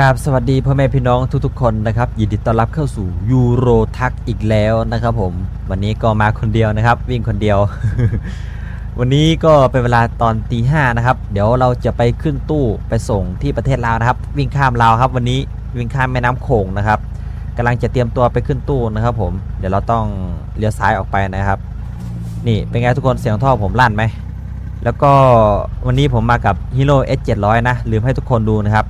กราบสวัสดีพ่อแม่พี่น้องทุกๆคนนะครับยินดีต้อนรับเข้าสู่ยูโรทักอีกแล้วนะครับผม วันนี้ก็มาคนเดียวนะครับ วิ่งคนเดียว วันนี้ก็เป็นเวลาตอนตีห้านะครับ เดี๋ยวเราจะไปขึ้นตู้ไปส่งที่ประเทศลาวนะครับ วิ่งข้ามลาวครับ วันนี้วิ่งข้ามแม่น้ำโขงนะครับกำลังจะเตรียมตัวไปขึ้นตู้นะครับ ผมเดี๋ยวเราต้องเลี้ยวซ้ายออกไปนะครับ นี่เป็นไงทุกคนเสียงท่อผมลั่นไหมแล้วก็วันนี้ผมมากับฮีโร่ S700 นะลืมให้ทุกคนดูนะครับ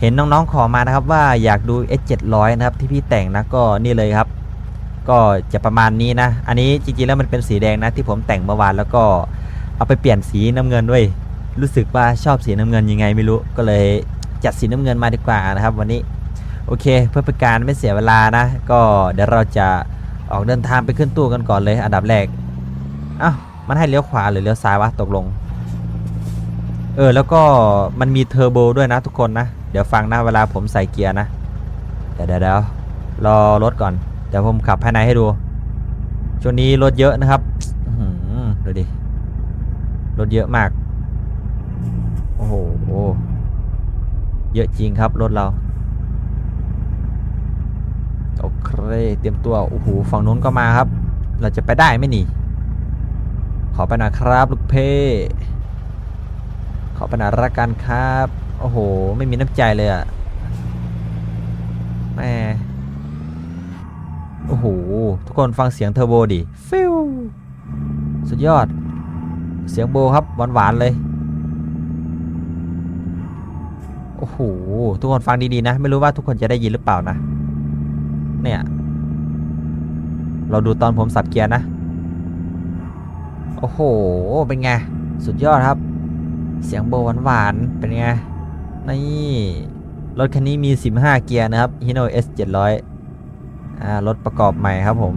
เห็นน้องๆขอมานะครับว่าอยากดู S700 นะครับที่พี่แต่งนะก็นี่เลยครับ ก็จะประมาณนี้นะ อันนี้จริงๆแล้วมันเป็นสีแดงนะที่ผมแต่งเมื่อวานแล้วก็เอาไปเปลี่ยนสีน้ำเงินด้วย รู้สึกว่าชอบสีน้ำเงินยังไงไม่รู้ก็เลยจัดสีน้ำเงินมาดีกว่านะครับ วันนี้โอเค เพื่อเป็นการไม่เสียเวลานะ ก็เดี๋ยวเราจะออกเดินทางไปขึ้นตู้กันก่อนเลย อันดับแรกอ้าวมันให้เลี้ยวขวาหรือเลี้ยวซ้ายวะตกลง เออแล้วก็มันมีเทอร์โบด้วยนะทุกคนนะ เดี๋ยวฟังนะเวลาผมใส่เกียร์นะ เดี๋ยวเดี๋ยวรอรถก่อน เดี๋ยวผมขับภายในให้ดู ช่วงนี้รถเยอะนะครับดูดิ รถเยอะมาก โอ้โห เยอะจริงครับรถเรา โอเค เตรียมตัว โอ้โห ฝั่งนู้นก็มาครับ เราจะไปได้ไหมนี่ ขอไปหน่อยครับ ลูกเพ่ขอไปัญหารักกันครับ โอ้โห ไม่มีน้ำใจเลยอะแม่โอ้โห ทุกคนฟังเสียงเทอร์โบดิฟิวสุดยอด เสียงโบครับ หวานๆเลย โอ้โห ทุกคนฟังดีๆนะ ไม่รู้ว่าทุกคนจะได้ยินหรือเปล่านะ เนี่ย เราดูตอนผมสับเกียร์นะ โอ้โห เป็นไง สุดยอดครับ เสียงโบหวานๆเป็นไง นี่ รถคันนี้มี 15 เกียร์นะครับ Hino S 700อ่ารถประกอบใหม่ครับผม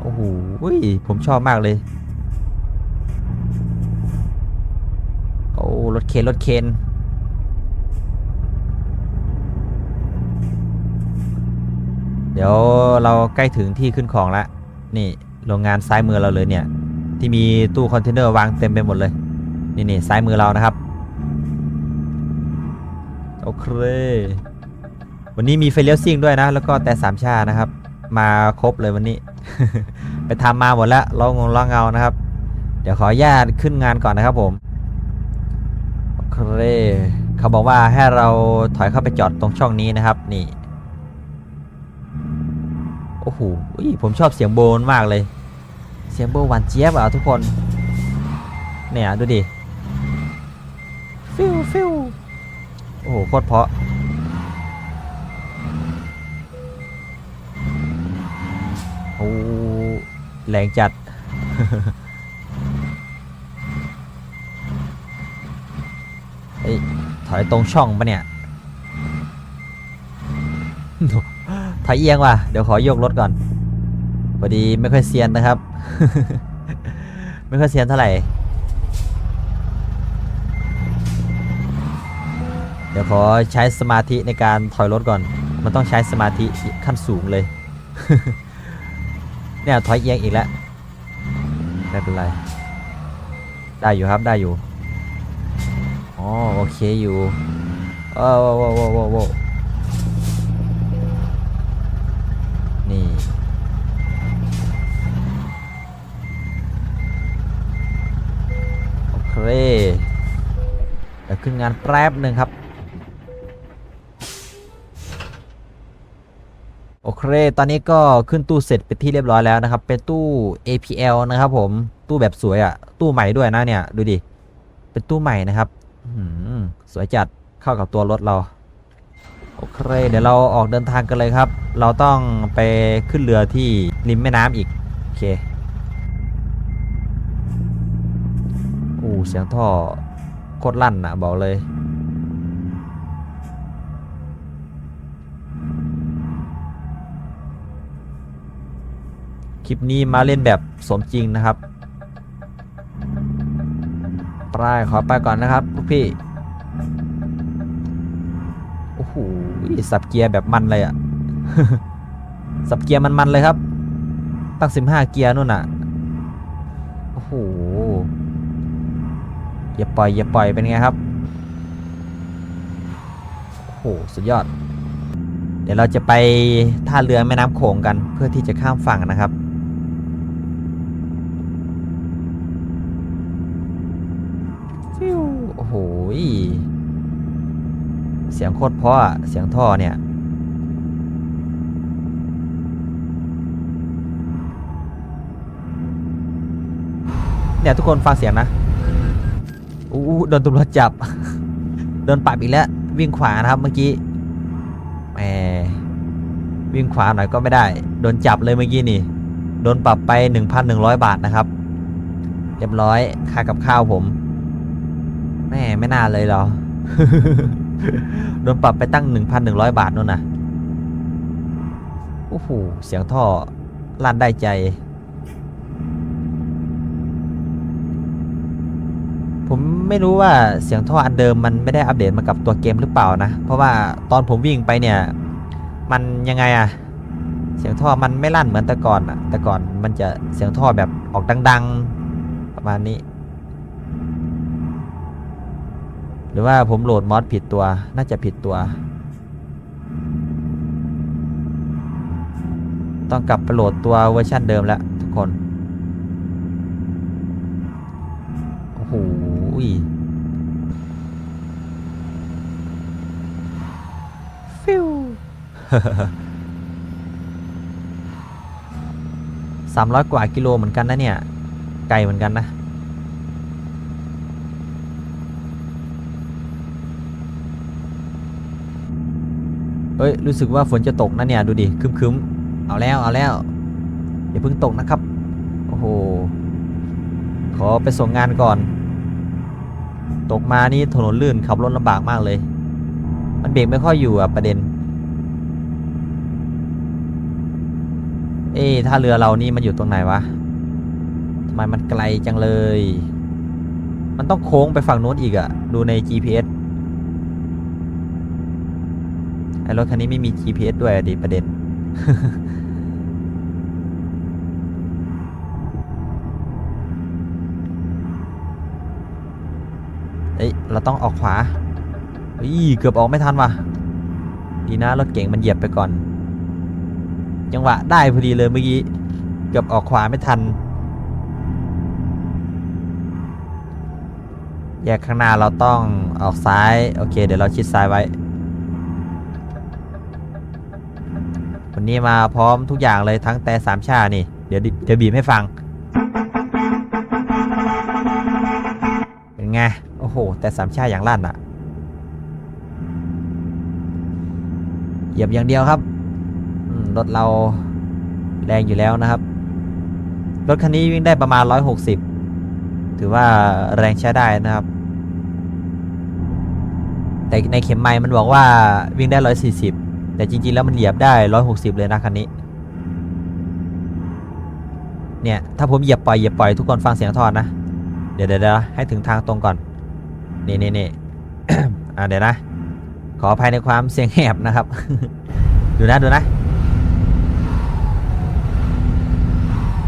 โอ้โหผมชอบมากเลย โอ้ รถเคนรถเคนเดี๋ยวเราใกล้ถึงที่ขึ้นของแล้วนี่โรงงานซ้ายมือเราเลยเนี่ย ที่มีตู้คอนเทนเนอร์วางเต็มไปหมดเลย นี่นี่ซ้ายมือเรานะครับ โอเค วันนี้มีไฟเลี้ยวซิ่งด้วยนะ แล้วก็แต่สามชานะครับ มาครบเลยวันนี้ ไปทำมาหมดแล้วลองงลองเงานะครับ เดี๋ยวขออนุญาตขึ้นงานก่อนนะครับผม โอเค เขาบอกว่าให้เราถอยเข้าไปจอดตรงช่องนี้นะครับ นี่ โอ้โหอุ๊ยผมชอบเสียงโบนมากเลย เสียงโบหวานเจี๊ยบอะทุกคน เนี่ยดูดิฟิวฟิว อ้โหโคตรเพาะโอ้แรงจัด เฮ้ย ถอยตรงช่องปะเนี่ย ถอยเอียงว่ะ เดี๋ยวขอยกรถก่อนพอดีไม่ค่อยเซียนนะครับ ไม่ค่อยเซียนเท่าไหร่ ดี๋ยวขอใช้สมาธิในการถอยรถก่อน มันต้องใช้สมาธิขั้นสูงเลย เนี่ยถอยเอียงอีกแล้วไม่เป็นไร ได้อยู่ครับได้อยู่ อ๋อโอเคอยู่โอ้โว้โว้โว้โว้โว้นี่ โอเคเดี๋ยวขึ้นงานแป๊บหนึ่งครับ เค ตอนนี้ก็ขึ้นตู้เสร็จเป็นที่เรียบร้อยแล้วนะครับ เป็นตู้ APL นะครับผม ตู้แบบสวยอะ่ะ ตู้ใหม่ด้วยนะเนี่ย ดูดิ เป็นตู้ใหม่นะครับสวยจัด เข้ากับตัวรถเรา โอเค เดี๋ยวเราออกเดินทางกันเลยครับ เราต้องไปขึ้นเรือที่ริมแม่น้ำอีก โอเค โอ้เสียงท่อโคตรลั่นอะ บอกเลย คลิปนี้มาเล่นแบบสมจริงนะครับไปขอไปก่อนนะครับลูกพี่ โอ้โห สับเกียร์แบบมันเลยอะสับเกียร์มันๆเลยครับ ตั้ง15เกียร์นู่นน่ะ โอ้โห อย่าปล่อยอย่าปล่อยเป็นไงครับ โอ้โห สุดยอด เดี๋ยวเราจะไปท่าเรือแม่น้ำโขงกันเพื่อที่จะข้ามฝั่งนะครับ ฟิวโอ้โหย เสียงโคตรเพราะอเสียงท่อเนี่ย เนี่ยทุกคนฟังเสียงนะ อู้โดนตำรวจจับ โดนปรับอีกแล้ว วิ่งขวานะครับเมื่อกี้ แหม วิ่งขวาหน่อยก็ไม่ได้ โดนจับเลยเมื่อกี้นี่ โดนปรับไป 1,100 บาทนะครับ เรียบร้อย ค่ากับข้าวผม แม่ไม่น่าเลยเหรอ โดนปรับไปตั้ง 1,100 บาทนู่นนะโอ้โห เสียงท่อลั่นได้ใจ ผมไม่รู้ว่าเสียงท่ออันเดิมมันไม่ได้อัปเดตมากับตัวเกมหรือเปล่านะ เพราะว่าตอนผมวิ่งไปเนี่ย มันยังไงอะเสียงท่อมันไม่ลั่นเหมือนแต่ก่อนอะแต่ก่อนมันจะเสียงท่อแบบออกดัง ๆ ประมาณนี้ ห รือว่าผมโหลดมอดผิดตัว น่าจะผิดตัว ต้องกลับไปโหลดตัวเวอร์ชันเดิมแล้วทุกคน โอ้โหฟิวสามร้อยกว่ากิโลเหมือนกันนะเนี่ย ไกลเหมือนกันนะ เอ้ยรู้สึกว่าฝนจะตกนะเนี่ยดูดิครึ้มๆเอาแล้วเอาแล้วอย่าเพิ่งตกนะครับโอ้โหขอไปส่งงานก่อน ตกมานี่ถนนลื่นขับรถลำบากมากเลย มันเบรกไม่ค่อยอยู่อะประเด็น เอ๊ะถ้าเรือเรานี่มันอยู่ตรงไหนวะทำไมมันไกลจังเลย มันต้องโค้งไปฝั่งโน้นอีกอะดูใน GPS ไอ้ รถคันนี้ไม่มี GPS ด้วยอะดิประเด็น เอ้ย เราต้องออกขวาเฮ้ยเกือบออกไม่ทันว่ะ ดีนะรถเก่งมันเหยียบไปก่อน จังหวะได้พอดีเลยเมื่อกี้ เกือบออกขวาไม่ทัน แยกข้างหน้าเราต้องออกซ้าย โอเค เดี๋ยวเราชิดซ้ายไว้ นี้มาพร้อมทุกอย่างเลยทั้งแต่สามชานี่ เดี๋ยวดิเดี๋ยวบีบให้ฟัง เป็นไง โอ้โห แต่สามชาอย่างลั่นอะเหยียบอย่างเดียวครับรถเราแรงอยู่แล้วนะครับ รถคันนี้วิ่งได้ประมาณ 160 ถือว่าแรงใช้ได้นะครับ แต่ในเข็มไม้มันบอกว่าวิ่งได้ 140 แต่จริงๆ แล้วมันเหยียบได้ 160 เลยนะคันนี้ เนี่ย ถ้าผมเหยียบปล่อยเหยียบปล่อยทุกคนฟังเสียงทอดนะเดี๋ยวเดี๋ยวเดี๋ยวให้ถึงทางตรงก่อน นี่นี่นี่อ่าเดี๋ยวนะ ขออภัยในความเสียงแหบนะครับ ดูนะดูนะ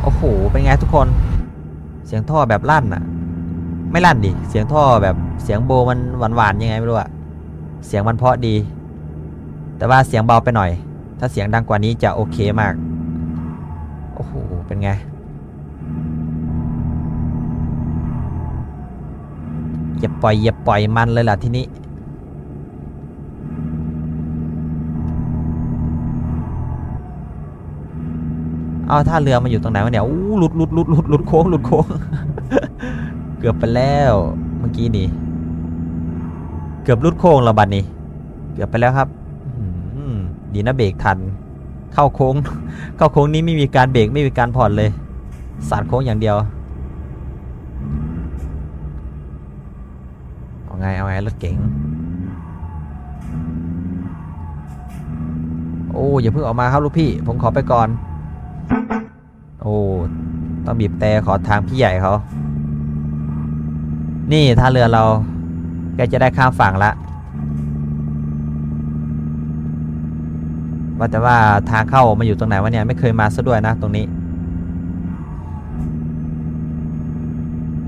โอ้โห เป็นไงทุกคน เสียงท่อแบบลั่นอะไม่ลั่นดิ เสียงท่อแบบเสียงโบมันหวานๆยังไงไม่รู้อะเสียงมันเพาะดี แต่ว่าเสียงเบาไปหน่อย ถ้าเสียงดังกว่านี้จะโอเคมาก โอ้โห เป็นไง อย่าปล่อยอย่าปล่อยมันเลยล่ะทีนี้ เอาท่าเรือมาอยู่ตรงไหนวะเนี่ย อู้หลุดหลุดหลุดหลุดหลุดโค้งหลุดโค้ง เกือบไปแล้วเมื่อกี้นี่ เกือบหลุดโค้งแล้วบัดนี้ เกือบไปแล้วครับ ดีนะเบรกทัน เข้าโค้ง เข้าโค้งนี้ไม่มีการเบรกไม่มีการผ่อนเลยสาดโค้งอย่างเดียว เอาไงเอาไงรถเก๋งโอ้อย่าเพิ่งออกมาครับลูกพี่ ผมขอไปก่อน โอ้ต้องบีบแต่ขอทางพี่ใหญ่เขา นี่ถ้าเรือเราใกจะได้ข้ามฝั่งละ ว่าแต่ว่าทางเข้ามาอยู่ตรงไหนวะเนี่ยไม่เคยมาซะด้วยนะตรงนี้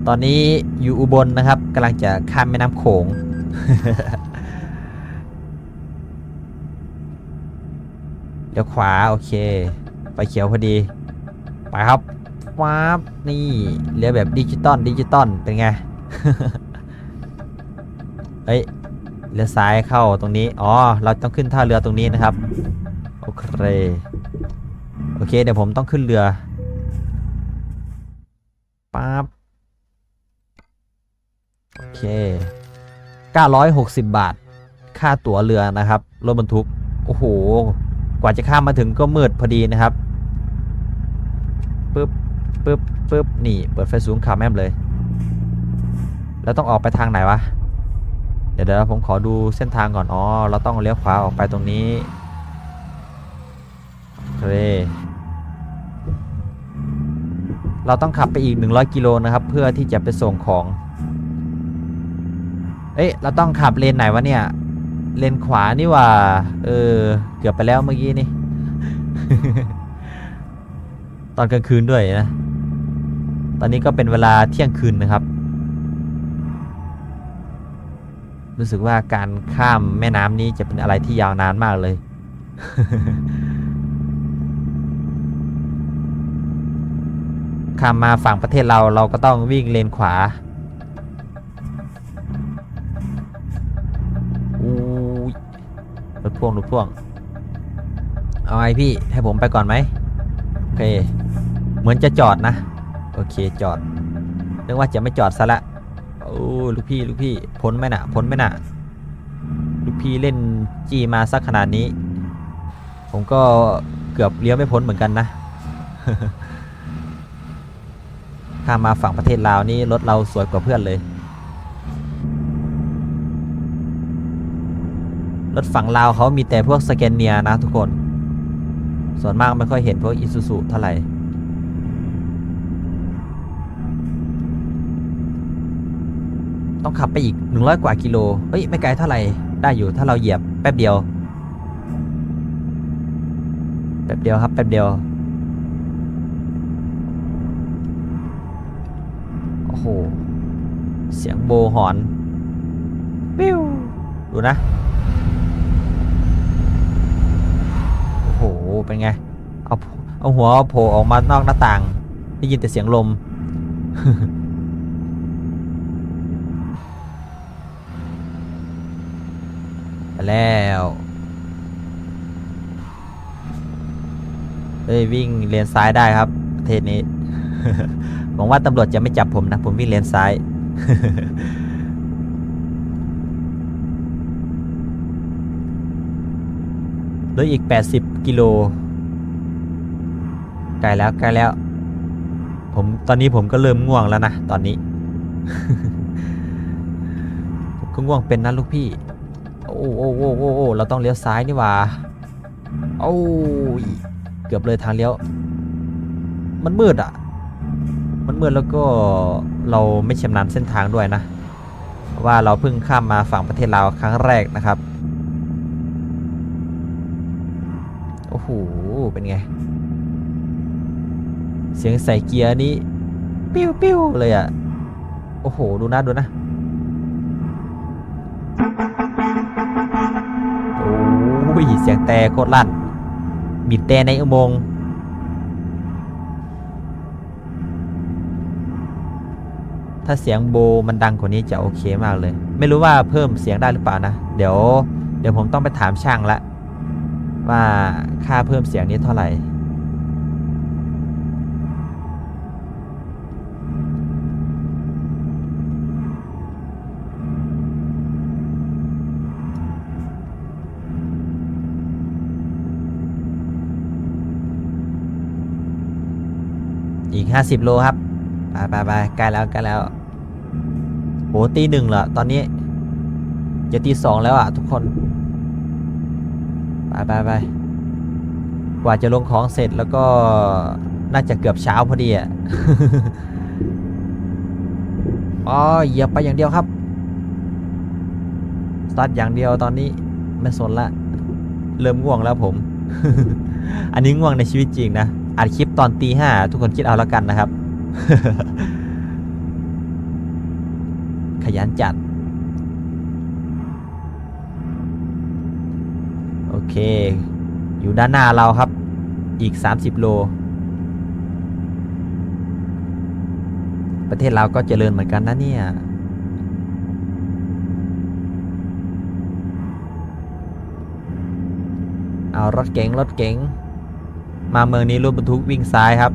ตอนนี้อยู่อุบลนะครับกำลังจะข้ามแม่น้ำโขงเลี้ยวขวาโอเคไฟเขียวพอดี ไปครับว้าบนี่เลี้ยแบบดิจิตอลดิจิตอลเป็นไงเฮ้ยเลี้ยวซ้ายเข้าตรงนี้ อ๋อ เราต้องขึ้นท่าเรือตรงนี้นะครับ อเคโอเค เดี๋ยวผมต้องขึ้นเรือปั๊บโอเค 960 บาท ค่าตั๋วเรือนะครับรถบรรทุก โอ้โห กว่าจะข้ามมาถึงก็มืดพอดีนะครับปึ๊บปึ๊บปึ๊บนี่ เปิดไฟสูงขับแม่มเลย แล้วต้องออกไปทางไหนวะ เดี๋ยวเดี๋ยวผมขอดูเส้นทางก่อน อ๋อ เราต้องเลี้ยวขวาออกไปตรงนี้ เค เราต้องขับไปอีก 100 กิโลนะครับ เพื่อที่จะไปส่งของ เอ้ยเราต้องขับเลนไหนวะเนี่ย เลนขวานี่ว่า เออ เกือบไปแล้วเมื่อกี้นี่ ตอนกลางคืนด้วยนะ ตอนนี้ก็เป็นเวลาเที่ยงคืนนะครับรู้สึกว่าการข้ามแม่น้ำนี้จะเป็นอะไรที่ยาวนานมากเลย ข้ามมาฝั่งประเทศเราเราก็ต้องวิ่งเลนขวาอู้ยรถพ่วงรถพ่วง เอาไงพี่ให้ผมไปก่อนไหมโอเค เหมือนจะจอดนะ โอเคจอดนึกว่าจะไม่จอดซะละโอ้ลูกพี่ลูกพี่พ้นไหมน่ะพ้นไหมน่ะลูกพี่เล่นจีมาสักขนาดนี้ ผมก็เกือบเลี้ยวไม่พ้นเหมือนกันนะ ข้ามมาฝั่งประเทศลาวนี่รถเราสวยกว่าเพื่อนเลย รถฝั่งลาวเขามีแต่พวกสแกนเนียนะทุกคน ส่วนมากไม่ค่อยเห็นพวกอิซูซุเท่าไหร่ต้องขับไปอีก 100 กว่ากิโล เฮ้ย ไม่ไกลเท่าไหร่ ได้อยู่ ถ้าเราเหยียบแป๊บเดียว แป๊บเดียวครับ แป๊บเดียว โอ้โห เสียงโบหอนปิ้วดูนะ โอ้โห เป็นไง เอาเอาหัวโผล่ออกมานอกหน้าต่าง ได้ยินแต่เสียงลม ไปแล้ว เฮ้ย วิ่งเลนซ้ายได้ครับประเทศนี้ หวังว่าตำรวจจะไม่จับผมนะ ผมวิ่งเลนซ้ายเหลืออีก 80 กิโลใกล้แล้วใกล้แล้ว ผมตอนนี้ผมก็เริ่มง่วงแล้วนะ ตอนนี้ ผมก็ง่วงเป็นนะลูกพี่ โอ้โอ้โอ้โอ้โอ้เราต้องเลี้ยวซ้ายนี่หว่าโอ้ยเกือบเลยทางเลี้ยว มันมืดอะ มันมืดแล้วก็เราไม่ชำนาญเส้นทางด้วยนะ ว่าเราเพิ่งข้ามมาฝั่งประเทศลาวครั้งแรกนะครับ โอ้โห เป็นไง เสียงใส่เกียร์นี้ ปิ้วปิ้วเลยอะ โอ้โห ดูนะดูนะโอ้ยเสียงแต่โคตรลั่นบีบแต่ในอุโมงค์ ถ้าเสียงโบมันดังกว่านี้จะโอเคมากเลย ไม่รู้ว่าเพิ่มเสียงได้หรือเปล่านะ เดี๋ยว เดี๋ยวผมต้องไปถามช่างละ ว่าค่าเพิ่มเสียงนี้เท่าไหร่ อีก 50 โลครับไปไปไปใกล้แล้วใกล้แล้ว โหตีหนึ่งเหรอตอนนี้จะตีสองแล้วอะทุกคน ไปไปไปกว่าจะลงของเสร็จแล้วก็น่าจะเกือบเช้าพอดีอะอ๋อเหยียบไปอย่างเดียวครับสตาร์ทอย่างเดียวตอนนี้ไม่สนละ เริ่มง่วงแล้วผม อันนี้ง่วงในชีวิตจริงนะอัดคลิปตอนตีห้าทุกคนคิดเอาแล้วกันนะครับ ยันจัด โอเค อยู่ด้านหน้าเราครับ อีก 30 โล ประเทศเราก็เจริญเหมือนกันนะเนี่ยเอารถเก๋งรถเก๋งมาเมืองนี้รถบรรทุกวิ่งซ้ายครับ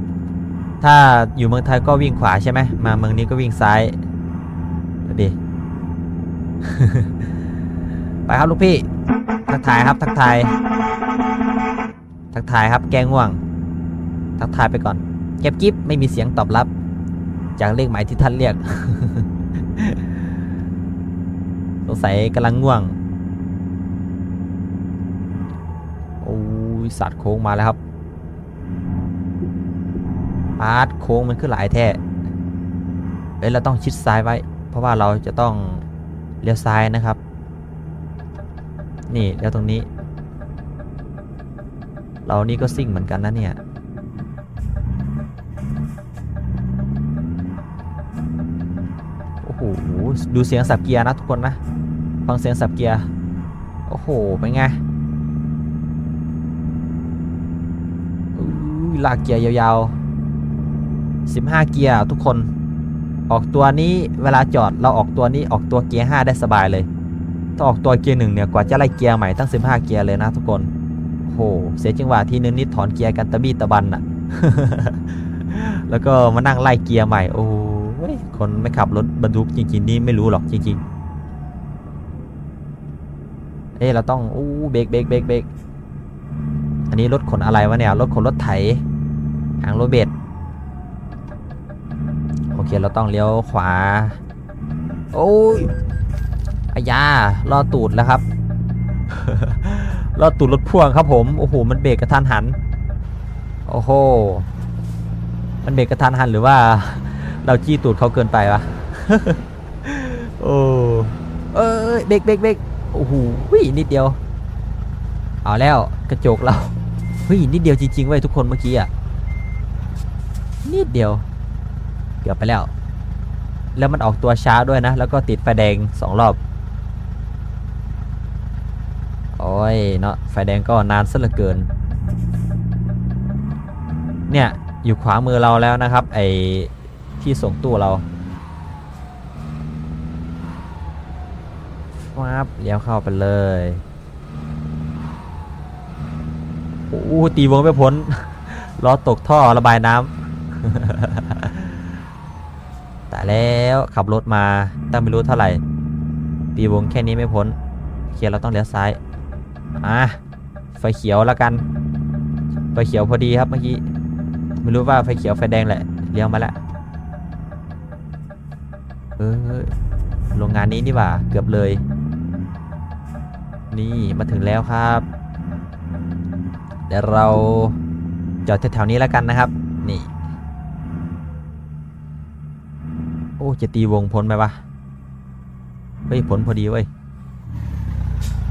ถ้าอยู่เมืองไทยก็วิ่งขวาใช่ไหมมาเมืองนี้ก็วิ่งซ้าย ไปครับลูกพี่ ทักทายครับ ทักทาย ทักทายครับ แกง่วง ทักทายไปก่อน เก็บกิ๊บไม่มีเสียงตอบรับ จากเลขหมายที่ท่านเรียก สงสัยกำลังง่วง โอ้ยสัตว์โค้งมาแล้วครับปาดโค้งมันขึ้นหลายแท่เอ้ยเราต้องชิดซ้ายไว้ เพราะว่าเราจะต้อง เลี้ยวซ้ายนะครับ นี่เลี้ยวตรงนี้ เรานี่ก็ซิ่งเหมือนกันนะเนี่ยโอ้โหดูเสียงสับเกียร์นะทุกคนนะฟังเสียงสับเกียร์โอ้โหเป็นไงลากเกียร์ยาวๆ15 เกียร์ทุกคน ออกตัวนี้เวลาจอดเราออกตัวนี้ออกตัวเกียร์5ได้สบายเลย ถ้าออกตัวเกียร์หนึ่งเนี่ยกว่าจะไล่เกียร์ใหม่ตั้ง 15 เกียร์เลยนะทุกคนโหเสียจังหวะทีนึงนี่ถอนเกียร์กันตะบี้ตะบันอะแล้วก็มานั่งไล่เกียร์ใหม่โอ้ยคนไม่ขับรถบรรทุกจริงๆนี่ไม่รู้หรอกจริง ๆ เอ้เราต้องอู้เบรกเบรกเบรกเบรกอันนี้รถขนอะไรวะเนี่ยรถขนรถไถหางรถเบ็ด เคเราต้องเลี้ยวขวา โอ้ยอายารอตูดแล้วครับรอตูดรถพ่วงครับผมโอ้โหมันเบรกกระทันหันโอ้โหมันเบรกกระทันหันหรือว่าเราจี้ตูดเขาเกินไปวะโอ้เอ้ยเบรกเบรกเบรกโอ้โหวินิดเดียว เอาแล้วกระจกเราเฮ้ยนิดเดียวจริงๆเว้ยทุกคนเมื่อกี้อะนิดเดียว เกือบไปแล้ว แล้วมันออกตัวช้าด้วยนะ แล้วก็ติดไฟแดงสองรอบ โอ้ยเนาะไฟแดงก็นานซะเหลือเกิน เนี่ยอยู่ขวามือเราแล้วนะครับ ไอที่ส่งตู้เราวับเลี้ยวเข้าไปเลยโอ้ตีวงไม่พ้นล้อตกท่อระบายน้ำ แล้วขับรถมาตั้งไม่รู้เท่าไหร่ ตีวงแค่นี้ไม่พ้นเคลียร์เราต้องเลี้ยวซ้ายอะไฟเขียวแล้วกัน ไฟเขียวพอดีครับเมื่อกี้ไม่รู้ว่าไฟเขียวไฟแดงแหละเลี้ยวมาแล้วเออโรงงานนี้นี่หว่าเกือบเลย นี่มาถึงแล้วครับ เดี๋ยวเราจอดแถวๆนี้แล้วกันนะครับ นี่ อ้จะตีวงพ้นไหมวะเฮ้ยพ้นพอดีเว้ย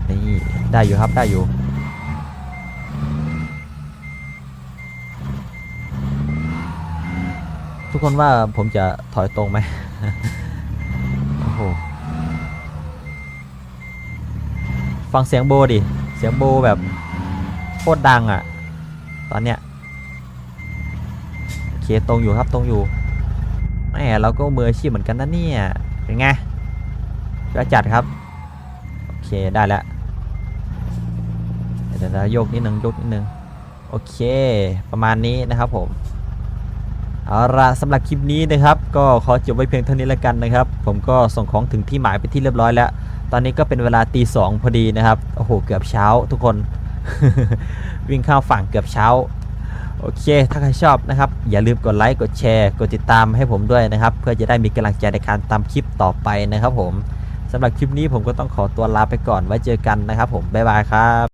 นี่ได้อยู่ครับได้อยู่ทุกคนว่าผมจะถอยตรงไหมโอ้โห ฟังเสียงโบดิ เสียงโบแบบโคตรดังอะ่ะ ตอนเนี้ย โอเค ตรงอยู่ครับ ตรงอยู่ แหมเราก็มืออาชีพเหมือนกันนะเนี่ยเป็นไงก็จัดครับ โอเคได้แล้วเดี๋ยวๆโยกนิดนึงโยกนิดนึงโอเค ประมาณนี้นะครับผมเอาละสำหรับคลิปนี้นะครับ ก็ขอจบไว้เพียงเท่านี้แล้วกันนะครับ ผมก็ส่งของถึงที่หมายไปที่เรียบร้อยแล้ว ตอนนี้ก็เป็นเวลาตีสองพอดีนะครับ โอ้โห เกือบเช้าทุกคน วิ่งข้ามฝั่งเกือบเช้า โอเค ถ้าใครชอบนะครับ อย่าลืมกดไลค์ กดแชร์ กดติดตามให้ผมด้วยนะครับ เพื่อจะได้มีกำลังใจในการตามคลิปต่อไปนะครับผมสำหรับคลิปนี้ผมก็ต้องขอตัวลาไปก่อน ไว้เจอกันนะครับผม บ๊ายบายครับ